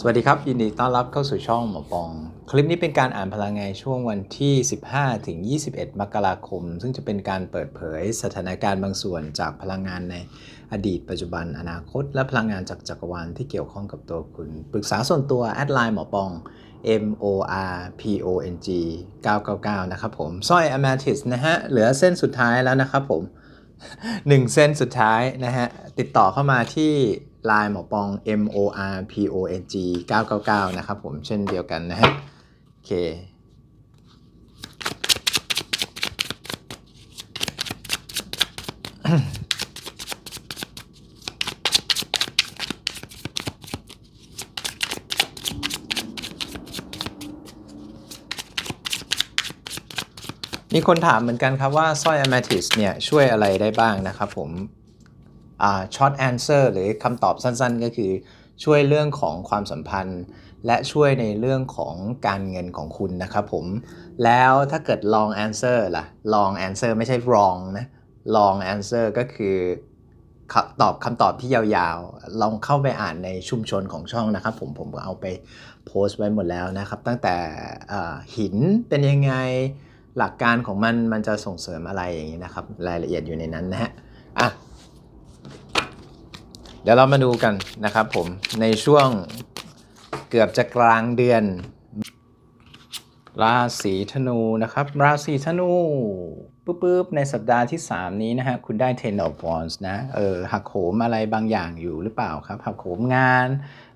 สวัสดีครับ ยินดีต้อนรับเข้าสู่ช่องหมอปอง คลิปนี้เป็นการอ่านพลังงานช่วงวันที่ 15 ถึง 21 มกราคม ซึ่งจะเป็นการเปิดเผยสถานการณ์บางส่วนจากพลังงานในอดีต ปัจจุบันอนาคต และพลังงานจากจักรวาลที่เกี่ยวข้องกับตัวคุณ ปรึกษาส่วนตัว แอดไลน์หมอปอง M O R P O N G 999 นะครับผมสร้อย a m a t h y s นะฮะ เหลือเส้นสุดท้ายแล้วนะครับผมหนึ่งเส้นสุดท้ายนะฮะ ติดต่อเข้ามาที่ Line หมอปอง M O R P O N G 999 นะครับผมเช่นเดียวกันนะฮะโอเคมีคนถามเหมือนกันครับว่าสร้อย amethyst เนี่ยช่วยอะไรได้บ้างนะครับผม ช็อตแอนเซอร์หรือคำตอบสั้นๆ ก็คือช่วยเรื่องของความสัมพันธ์ และช่วยในเรื่องของการเงินของคุณนะครับผม แล้วถ้าเกิด long answer ล่ะ long answer ไม่ใช่ wrong นะ long answer ก็คือคตอบคำตอบที่ยาวๆ ลองเข้าไปอ่านในชุมชนของช่องนะครับผมผมก็เอาไปโพสต์ไว้หมดแล้วนะครับ ตั้งแต่หินเป็นยังไงหลักการของมันมันจะส่งเสริมอะไรอย่างนี้นะครับ รายละเอียดอยู่ในนั้นนะฮะอะ ดี๋ยวเรามาดูกันนะครับผมในช่วงเกือบจะกลางเดือน ราศีธนูนะครับ ราศีธนูปุ๊บๆในสัปดาห์ที่ 3 นี้นะฮะคุณได้ Ten of Wands นะเออหักโหมอะไรบางอย่างอยู่หรือเปล่าครับหักโหมงาน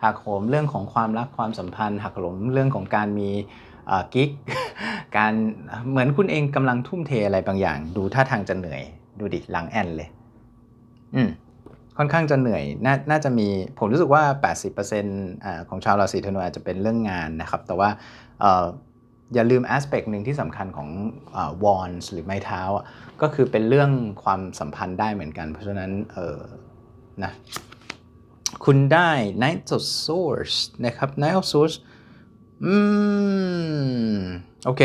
หักโหมเรื่องของความรักความสัมพันธ์ หักโหมเรื่องของการมีกิ๊กการเหมือนคุณเองกำลังทุ่มเทอะไรบางอย่าง ดูท่าทางจะเหนื่อย ดูดิหลังแอนเลย อืม ค่อนข้างจะเหนื่อยนน่าจะมีผมรู้สึกว่า 80%อของชาวราศีธนูอาจจะเป็นเรื่องงานนะครับ แต่ว่าอย่าลืม aspect หนึ่งที่สำคัญของวอนส์หรือไม้เท้าอะก็คือเป็นเรื่องความสัมพันธ์ได้เหมือนกัน เพราะฉะนั้นเออนะคุณได้ Knight of Swords นะครับ Knight of Swords อืม โอเค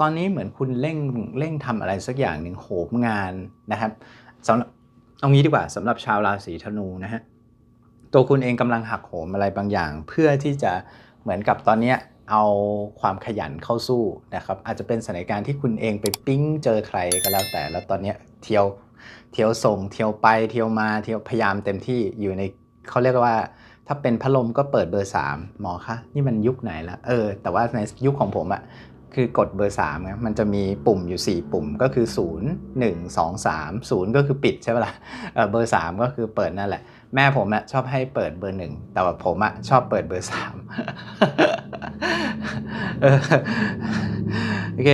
ตอนนี้เหมือนคุณเร่งเร่งทำอะไรสักอย่างหนึ่งโหมงานนะครับสำหรับ เอางี้ดีกว่าสำหรับชาวราศีธนูนะฮะตัวคุณเองกำลังหักโหมอะไรบางอย่าง เพื่อที่จะเหมือนกับตอนเนี้ยเอาความขยันเข้าสู้นะครับ อาจจะเป็นสถานการณ์ที่คุณเองไปปิ้งเจอใครก็แล้วแต่แล้วตอนเนี้ยเที่ยวเที่ยวส่งเที่ยวไปเที่ยวมาเที่ยวพยายามเต็มที่อยู่ในเขาเรียกว่า ถ้าเป็นพัดลมก็เปิดเบอร์ 3 หมอคะนี่มันยุคไหนละเออแต่ว่าในยุคของผมอะ คือกดเบอร์3นะมันจะมีปุ่มอยู่ 4 ปุ่มก็คือ 0 1 2 3 0 ก็คือปิดใช่ไหมล่ะเบอร์ 3 ก็คือเปิดนั่นแหละ แม่ผมอะชอบให้เปิดเบอร์ 1 แต่ว่าผมอะชอบเปิดเบอร์3เออโอเค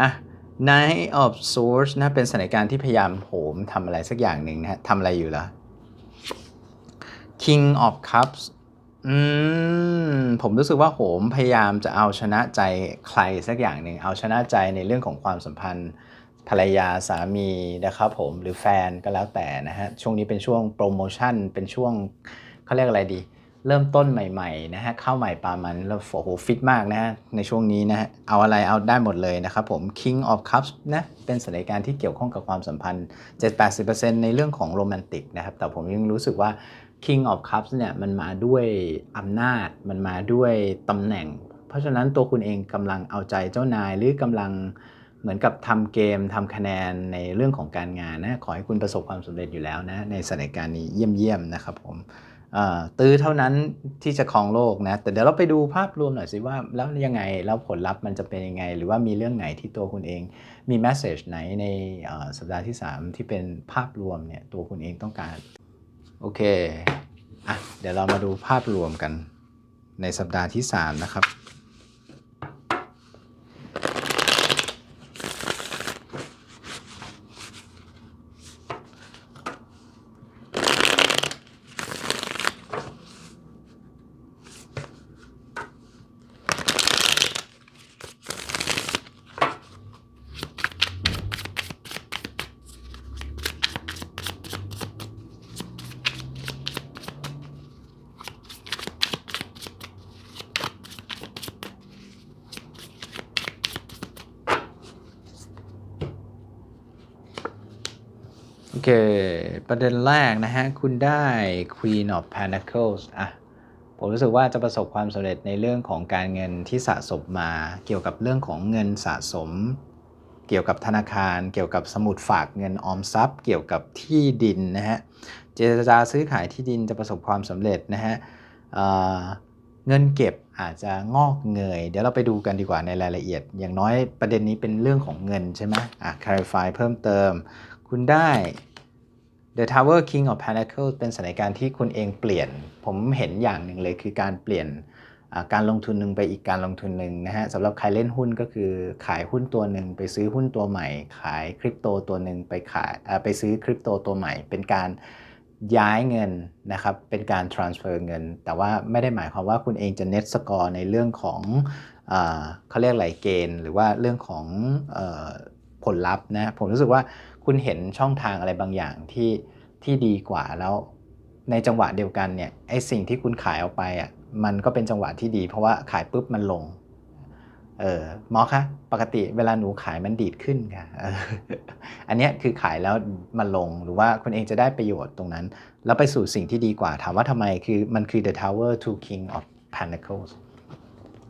อะ night of Swords นะเป็นสถานการณ์ที่พยายามโหมทำอะไรสักอย่างหนึ่งนะฮะทำอะไรอยู่ล่ะ King of Cups อืม ผมรู้สึกว่าโหมพยายามจะเอาชนะใจใครสักอย่างหนึ่ง เอาชนะใจในเรื่องของความสัมพันธ์ ภรรยาสามีนะครับผมหรือแฟนก็แล้วแต่นะฮะ ช่วงนี้เป็นช่วงโปรโมชั่น เป็นช่วงเขาเรียกอะไรดี เริ่มต้นใหม่ๆนะฮะเข้าใหม่ปามันแล้วโอ้โหฟิตมากนะฮะในช่วงนี้นะฮะเอาอะไรเอาได้หมดเลยนะครับผม King of Cups นะเป็นสถานการณ์ที่เกี่ยวข้องกับความสัมพันธ์ 7-80%ในเรื่องของโรแมนติกนะครับแต่ผมยังรู้สึกว่า King of Cups เนี่ยมันมาด้วยอำนาจ มันมาด้วยตำแหน่ง เพราะฉะนั้นตัวคุณเองกำลังเอาใจเจ้านายหรือกำลังเหมือนกับทำเกมทำคะแนนในเรื่องของการงานนะขอให้คุณประสบความสำเร็จอยู่แล้วนะในสถานการณ์นี้เยี่ยมๆนะครับผมตื้อเท่านั้นที่จะครองโลกนะ แต่เดี๋ยวเราไปดูภาพรวมหน่อยสิว่าแล้วยังไงแล้วผลลัพธ์มันจะเป็นยังไง หรือว่ามีเรื่องไหนที่ตัวคุณเองมีแมสเซจไหนในสัปดาห์ที่ 3 ที่เป็นภาพรวมเนี่ยตัวคุณเองต้องการ โอเคอะเดี๋ยวเรามาดูภาพรวมกันในสัปดาห์ที่ 3 นะครับ เค ประเด็นแรกนะฮะ คุณได้ Queen of Pentacles อะ ผมรู้สึกว่าจะประสบความสำเร็จในเรื่องของการเงินที่สะสมมา เกี่ยวกับเรื่องของเงินสะสม เกี่ยวกับธนาคาร เกี่ยวกับสมุดฝากเงินออมทรัพย์ เกี่ยวกับที่ดินนะฮะ เจรจาซื้อขายที่ดินจะประสบความสำเร็จนะฮะเเงินเก็บอาจจะงอกเงย เดี๋ยวเราไปดูกันดีกว่าในรายละเอียด อย่างน้อยประเด็นนี้เป็นเรื่องของเงินใช่ไหมอะ clarify เพิ่มเติม คุณได้ The Tower King of Pentacles เป็นสถานการณ์ที่คุณเองเปลี่ยน ผมเห็นอย่างหนึ่งเลยคือการเปลี่ยนการลงทุนหนึ่งไปอีกการลงทุนหนึ่งนะฮะสำหรับใครเล่นหุ้นก็คือขายหุ้นตัวหนึ่งไปซื้อหุ้นตัวใหม่ ขายคริปโตตัวหนึ่งไปขายไปซื้อคริปโตตัวใหม่ เป็นการย้ายเงินนะครับเป็นการ transfer เงิน แต่ว่าไม่ได้หมายความว่าคุณเองจะ net score ในเรื่องของอเขาเรียกอะไรเกณฑ์ หรือว่าเรื่องของอผลลัพธ์นะผมรู้สึกว่า คุณเห็นช่องทางอะไรบางอย่างที่ที่ดีกว่าแล้วในจังหวะเดียวกันเนี่ยไอสิ่งที่คุณขายออกไปอะมันก็เป็นจังหวะที่ดี เพราะว่าขายปุ๊บมันลง เออหมอคะปกติเวลาหนูขายมันดีดขึ้นค่ะอออันเนี้ยคือขายแล้วมันลงหรือว่าคุณเองจะได้ประโยชน์ตรงนั้น แล้วไปสู่สิ่งที่ดีกว่าถามว่าทำไมคือมันคือ the tower to king of pentacles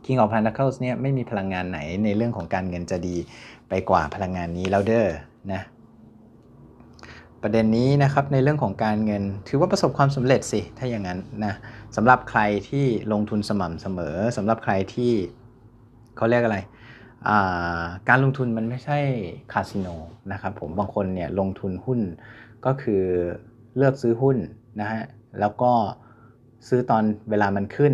king of pentacles เนี่ยไม่มีพลังงานไหนในเรื่องของการเงินจะดีไปกว่าพลังงานนี้แล้วเด้อนะ ประเด็นนี้นะครับในเรื่องของการเงิน ถือว่าประสบความสำเร็จสิถ้าอย่างนั้นนะสำหรับใครที่ลงทุนสม่ำเสมอสำหรับใครที่เขาเรียกอะไราการลงทุนมันไม่ใช่คาสิโนนะครับผมบางคนเนี่ยลงทุนหุ้นก็คือเลือกซื้อหุ้นนะฮะแล้วก็ซื้อตอนเวลามันขึ้น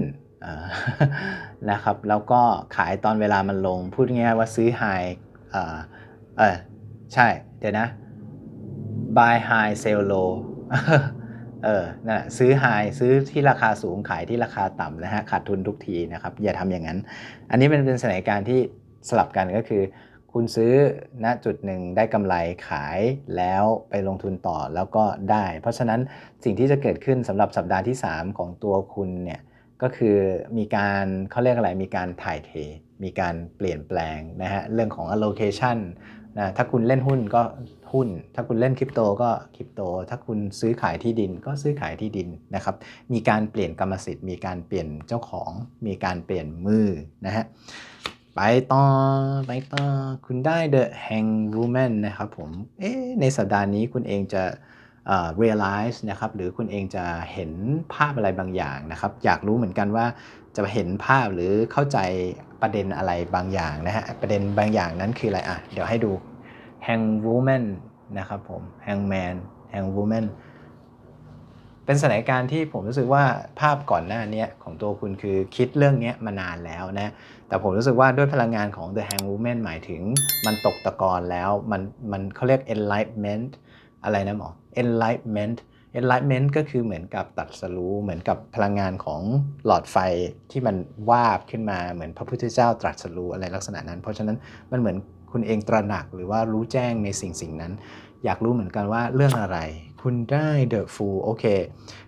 นะครับแล้วก็ขายตอนเวลามันลง พูดง่ายๆว่าซื้อไฮเออใช่เดี๋ยวนะ buy high sell low เออนั่นแหละซื้อ high ซื้อที่ราคาสูงขายที่ราคาต่ำนะฮะขาดทุนทุกทีนะครับ อย่าทำอย่างนั้น อันนี้เป็นเป็นสถานการณ์ที่สลับกันก็คือ คุณซื้อณจุดหนึ่งได้กำไรขายแล้วไปลงทุนต่อแล้วก็ได้ เพราะฉะนั้นสิ่งที่จะเกิดขึ้นสำหรับสัปดาห์ที่ 3 ของตัวคุณเนี่ยก็คือมีการเขาเรียกอะไรมีการถ่ายเท มีการเปลี่ยนแปลงนะฮะเรื่องของ allocation นะถ้าคุณเล่นหุ้นก็ หุ้น ถ้าคุณเล่นคริปโตก็คริปโต ถ้าคุณซื้อขายที่ดินก็ซื้อขายที่ดินนะครับ มีการเปลี่ยนกรรมสิทธิ์ มีการเปลี่ยนเจ้าของ มีการเปลี่ยนมือนะฮะ ไปต่อ ไปต่อ คุณได้ The Hang Woman นะครับผม เอ๊ในสัปดาห์นี้คุณเองจะเอ่อ realize นะครับ หรือคุณเองจะเห็นภาพอะไรบางอย่างนะครับ อยากรู้เหมือนกันว่าจะเห็นภาพหรือเข้าใจประเด็นอะไรบางอย่างนะฮะ ประเด็นบางอย่างนั้นคืออะไรอะ เดี๋ยวให้ดู hang woman นะครับผม hang man hang woman เป็นสถานการณ์ที่ผมรู้สึกว่าภาพก่อนหน้านี้ของตัวคุณคือคิดเรื่องนี้มานานแล้วนะ แต่ผมรู้สึกว่าด้วยพลังงานของ the hang woman หมายถึงมันตกตะกอนแล้ว มันมันเขาเรียก enlightenment อะไรนะหมอ enlightenment enlightenment ก็คือเหมือนกับตัดสรู้เหมือนกับพลังงานของหลอดไฟที่มันวาบขึ้นมาเหมือนพระพุทธเจ้าตรัสรู้อะไรลักษณะนั้น เพราะฉะนั้นมันเหมือน คุณเองตระหนักหรือว่ารู้แจ้งในสิ่งสิ่งนั้น อยากรู้เหมือนกันว่าเรื่องอะไร คุณได้ the fool โอเค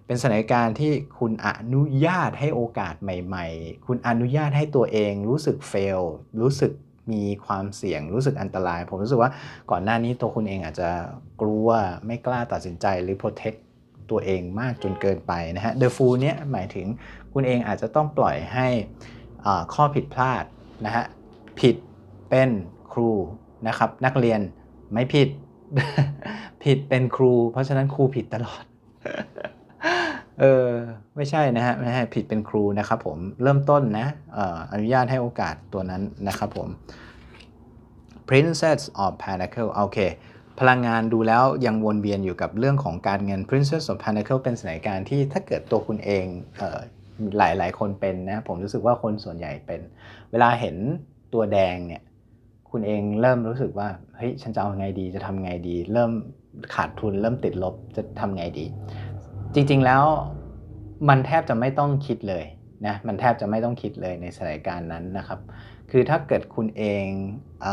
เป็นสถานการณ์ที่คุณอนุญาตให้โอกาสใหม่ ๆ คุณอนุญาตให้ตัวเองรู้สึก fail รู้สึกมีความเสี่ยงรู้สึกอันตราย ผมรู้สึกว่าก่อนหน้านี้ตัวคุณเองอาจจะกลัวไม่กล้าตัดสินใจหรือ protect ตัวเองมากจนเกินไปนะฮะ the fool เนี้ยหมายถึงคุณเองอาจจะต้องปล่อยให้ข้อผิดพลาดนะฮะผิดเป็น รูนะครับ นักเรียนไม่ผิด ผิดเป็นครู เพราะฉะนั้นครูผิดตลอด เออไม่ใช่นะฮะไม่ใช่ผิดเป็นครูนะครับผมเริ่มต้นนะเอ่ออนุญาตให้โอกาสตัวนั้นนะครับผม Princess of Pentacle โอเคพลังงานดูแล้วยังวนเวียนอยู่กับเรื่องของการเงิน Princess of Pentacle เป็นสถานการณ์ที่ถ้าเกิดตัวคุณเองเอ่อหลายหลายๆคนเป็นนะ ผมรู้สึกว่าคนส่วนใหญ่เป็น เวลาเห็นตัวแดงเนี่ย คุณเองเริ่มรู้สึกว่าเฮ้ยฉันจะเอาไงดีจะทำไงดี เริ่มขาดทุน เริ่มติดลบจะทำไงดี จริงๆแล้วมันแทบจะไม่ต้องคิดเลยนะมันแทบจะไม่ต้องคิดเลยในสถานการณ์นั้นนะครับ คือถ้าเกิดคุณเองอ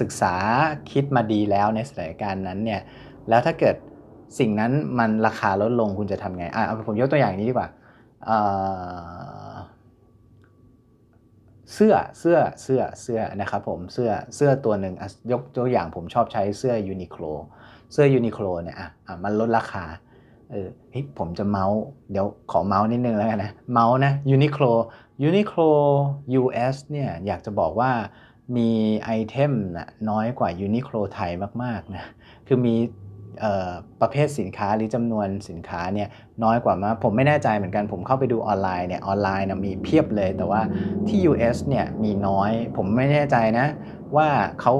ศึกษาคิดมาดีแล้วในสถานการณ์นั้นเนี่ยแล้วถ้าเกิดสิ่งนั้นมันราคาลดลงคุณจะทำไงอะเอาผมยกตัวอย่างนี้ดีกว่า เสื้อเสื้อเสื้อเสื้อนะครับผมเสื้อเสื้อตัวหนึ่งยกตัวอย่างผมชอบใช้เสื้อยูนิโคลเสื้อยูนิโคลเนี่ยอะอะมันลดราคาเออเฮ้ยผมจะเมาส์เดี๋ยวขอเมาส์นิดนึงแล้วกันนะเมาส์นะ Uniqlo Uniqlo US เนี่ยอยากจะบอกว่ามีไอเทมนะน้อยกว่า Uniqlo ไทยมากๆนะคือมี ประเภทสินค้าหรือจำนวนสินค้าเนี่ยน้อยกว่ามาผมไม่แน่ใจเหมือนกันผมเข้าไปดูออนไลน์เนี่ยออนไลน์นะมีเพียบเลย แต่ว่าที่ US เนี่ยมีน้อย ผมไม่แน่ใจนะ ว่าเขา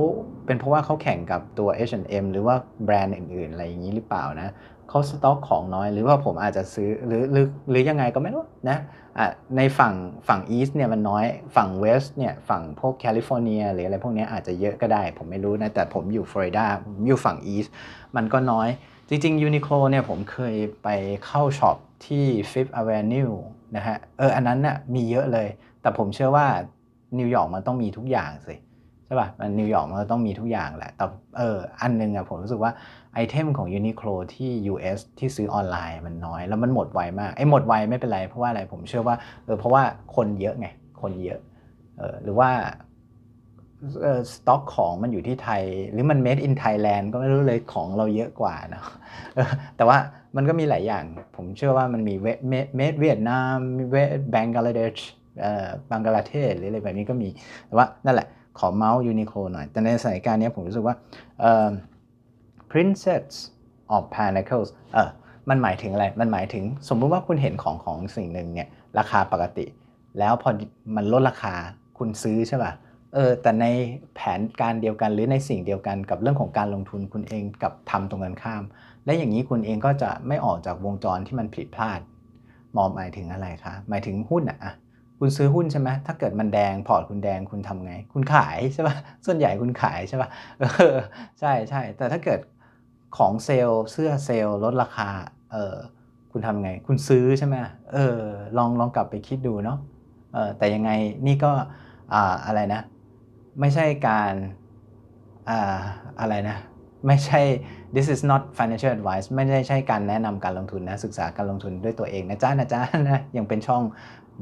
เป็นเพราะว่าเขาแข่งกับตัว H&M หรือว่าแบรนด์อื่นๆ อะไรอย่างนี้หรือเปล่านะ เขาสต็อกของน้อย หรือว่าผมอาจจะซื้อหรือหรือหรือยังไงก็ไม่รู้นะอะในฝั่งฝั่ง East เนี่ยมันน้อยฝั่ง West เนี่ยฝั่งพวกแคลิฟอร์เนียหรืออะไรพวกนี้อาจจะเยอะก็ได้ ผมไม่รู้นะ แต่ผมอยู่ฟลอริดาผมอยู่ฝั่ง East มันก็น้อย จริงๆ Uniqlo เนี่ยผมเคยไปเข้าช็อปที่ Fifth Avenue นะฮะเอออันนั้นน่ะมีเยอะเลย แต่ผมเชื่อว่านิวยอร์กมันต้องมีทุกอย่างสิ ใช่ป่ะมันนิวยอร์กมันก็ต้องมีทุกอย่างแหละ แต่เอออันหนึงอะผมรู้สึกว่าไอเทมของ Uniqlo ที่ US ที่ซื้อออนไลน์มันน้อย แล้วมันหมดไวมากไอ้หมดไวไม่เป็นไร เพราะว่าอะไรผมเชื่อว่าเออเพราะว่าคนเยอะไง คนเยอะเออหรือว่าเออสต็อกของมันอยู่ที่ไทย หรือมัน made in Thailand ก็ไม่รู้เลยของเราเยอะกว่าเนะออแต่ว่ามันก็มีหลายอย่าง ผมเชื่อว่ามันมีเวเมดเวียดนามมีเวบังกลาเดชเอ่อบังกลาเทศหรืออะไรแบบนี้ก็มีแต่ว่านั่นแหละ ขอเมาส์ยูนิโคหน่อย แต่ในสถานการณ์นี้ผมรู้สึกว่า Princess of Pentacles เออมันหมายถึงอะไร มันหมายถึงสมมุติว่าคุณเห็นของของสิ่งหนึ่งเนี่ยราคาปกติ แล้วพอมันลดราคาคุณซื้อใช่ป่ะเออแต่ในแผนการเดียวกันหรือในสิ่งเดียวกันกับเรื่องของการลงทุนคุณเองกับทำตรงกันข้าม และอย่างนี้คุณเองก็จะไม่ออกจากวงจรที่มันผิดพลาด มองหมายถึงอะไรคะหมายถึงหุ้นอะอะ คุณซื้อหุ้นใช่ไหมถ้าเกิดมันแดงพอร์ตคุณแดงคุณทำไง คุณขายใช่ปะส่วนใหญ่คุณขายใช่ปะเออใช่ใช่แต่ถ้าเกิดของเซลล์เสื้อเซลล์ลดราคาเออคุณทำไง คุณซื้อใช่ไหมเออลองลองกลับไปคิดดูเนาะเออแต่ยังไงนี่ก็อ่าอะไรนะ ไม่ใช่การอ่าอะไรนะไม่ใช่ this is not financial advice ไม่ได้ใช่การแนะนำการลงทุนนะ ศึกษาการลงทุนด้วยตัวเองนะจ๊ะนะจ๊ะนะยังเป็นช่อง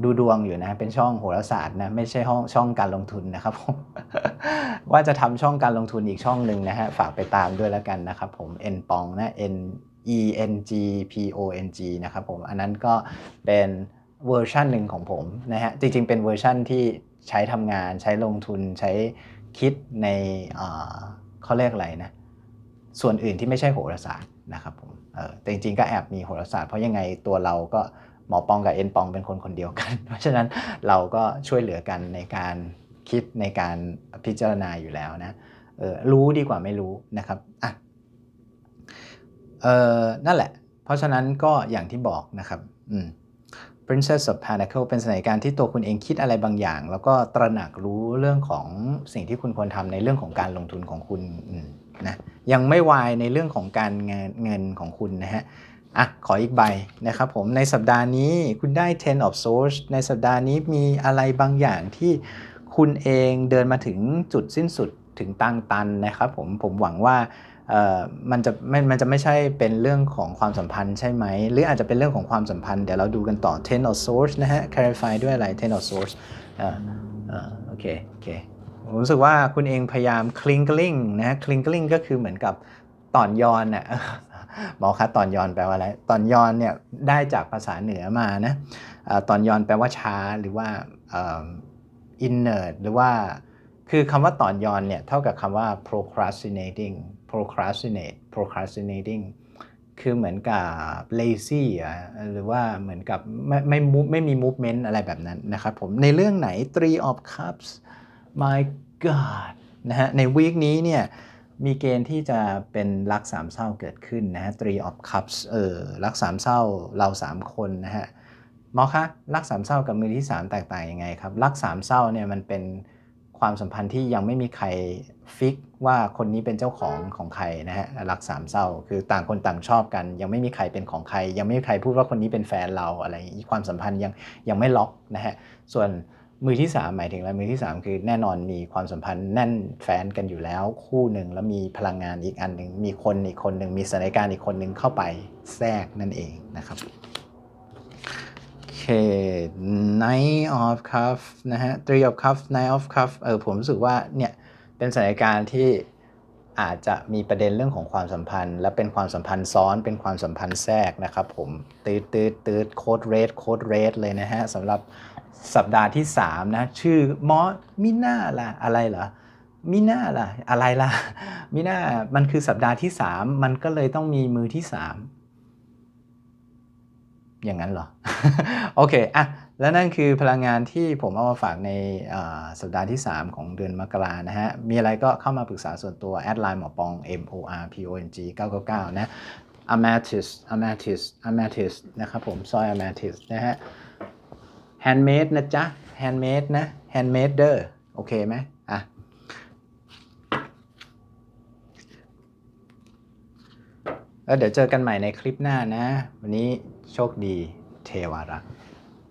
ดูดวงอยู่นะ เป็นช่องโหราศาสตร์นะ ไม่ใช่ห้องช่องการลงทุนนะครับผมว่าจะทำช่องการลงทุนอีกช่องหนึ่งนะฮะ ฝากไปตามด้วยแล้วกันนะครับผม n ปองนะ n e n g p o n g นะครับผม อันนั้นก็เป็นเวอร์ชันหนึ่งของผมนะฮะ จริงๆ เป็นเวอร์ชันที่ใช้ทำงาน ใช้ลงทุน ใช้คิดในเอ่อเขาเรียกอะไรนะ ส่วนอื่นที่ไม่ใช่โหราศาสตร์นะครับผม เออแต่จริงๆ ก็แอบมีโหราศาสตร์เพราะยังไงตัวเราก็ หมอปองกับเอ็นปองเป็นคนคนเดียวกัน เพราะฉะนั้นเราก็ช่วยเหลือกันในการคิดในการพิจารณาอยู่แล้วนะเออรู้ดีกว่าไม่รู้นะครับอะเออนั่นแหละ เพราะฉะนั้นก็อย่างที่บอกนะครับอืม Princess of Pentacle เป็นสถานการณ์ที่ตัวคุณเองคิดอะไรบางอย่าง แล้วก็ตระหนักรู้เรื่องของสิ่งที่คุณควรทำในเรื่องของการลงทุนของคุณนะยังไม่วายในเรื่องของการเงินเงินของคุณนะฮะ อะขออีกใบนะครับผมในสัปดาห์นี้คุณได้ Ten of Swords ในสัปดาห์นี้มีอะไรบางอย่างที่คุณเองเดินมาถึงจุดสิ้นสุดถึงตั้งตันนะครับผมผมหวังว่ามันจะไม่มันจะไม่ใช่เป็นเรื่องของความสัมพันธ์ใช่ไหม หรืออาจจะเป็นเรื่องของความสัมพันธ์ เดี๋ยวเราดูกันต่อ ten of swords นะฮะ clarify ด้วยอะไร ten of swords อ่าอ่าโอเคโอเคผมรู้สึกว่าคุณเองพยายาม clingling นะฮะ clingling ก็คือเหมือนกับต่อนยอนน่ะ หมอคะตอนยอนแปลว่าอะไร ตอนยอนเนี่ยได้จากภาษาเหนือมานะตอนยอนแปลว่าช้าหรือว่าอ่อ inert หรือว่าคือคำว่าตอนยอนเนี่ยเท่ากับคำว่า procrastinating procrastinate procrastinating คือเหมือนกับ lazy หรือว่าเหมือนกับไม่ไม่ move ไม่มี movement อะไรแบบนั้นนะครับผมในเรื่องไหน three of cups my god นะฮะในวีคนี้เนี่ย มีเกณฑ์ที่จะเป็นรักสามเศร้าเกิดขึ้นนะฮะ three of cups เออรักสามเศร้าเราสามคนนะฮะหมอคะรักสามเศร้ากับมือที่3แตกต่างยังไงครับ รักสามเศร้าเนี่ยมันเป็นความสัมพันธ์ที่ยังไม่มีใครฟิกว่าคนนี้เป็นเจ้าของของใครนะฮะรักสามเศร้า คือต่างคนต่างชอบกัน ยังไม่มีใครเป็นของใคร ยังไม่มีใครพูดว่าคนนี้เป็นแฟนเราอะไรความสัมพันธ์ยังยังไม่ล็อกนะฮะส่วน มือที่ 3 หมายถึงอะไรมือที่ 3 คือแน่นอนมีความสัมพันธ์แน่นแฟนกันอยู่แล้ว คู่หนึ่งแล้วมีพลังงานอีกอันหนึ่งมีคนอีกคนหนึ่งมีสถานการณ์อีกคนหนึ่งเข้าไปแทรกนั่นเองนะครับโอเค Nine of Cups นะฮะ Three of Cups Nine of Cups เออผมรู้สึกว่าเนี่ยเป็นสถานการณ์ที่อาจจะมีประเด็นเรื่องของความสัมพันธ์ และเป็นความสัมพันธ์ซ้อนเป็นความสัมพันธ์แทรกนะครับผมตืดตืดตืดโคดเรดโคดเรดเลยนะฮะสำหรับ สัปดาห์ที่3นะชื่อมอมิน่าล่ะอะไรเหรอมิน่าล่ะอะไรล่ะมิน่ามันคือสัปดาห์ที่ 3 มันก็เลยต้องมีมือที่ 3 อย่างนั้นเหรอ โอเคอะแล้วนั่นคือพลังงานที่ผมเอามาฝากในสัปดาห์ที่ 3 ของเดือนมกรานะฮะ มีอะไรก็เข้ามาปรึกษาส่วนตัว แอดไลน์หมอปอง M O R P O N G 999 นะ Amethyst Amethyst Amethyst นะครับผมซอย Amethyst นะฮะ Handmade นะจ๊ะ Handmade นะ Handmade เดอร์โอเคไหมอะแล้วเดี๋ยวเจอกันใหม่ในคลิปหน้านะ วันนี้โชคดีเทวารักษ์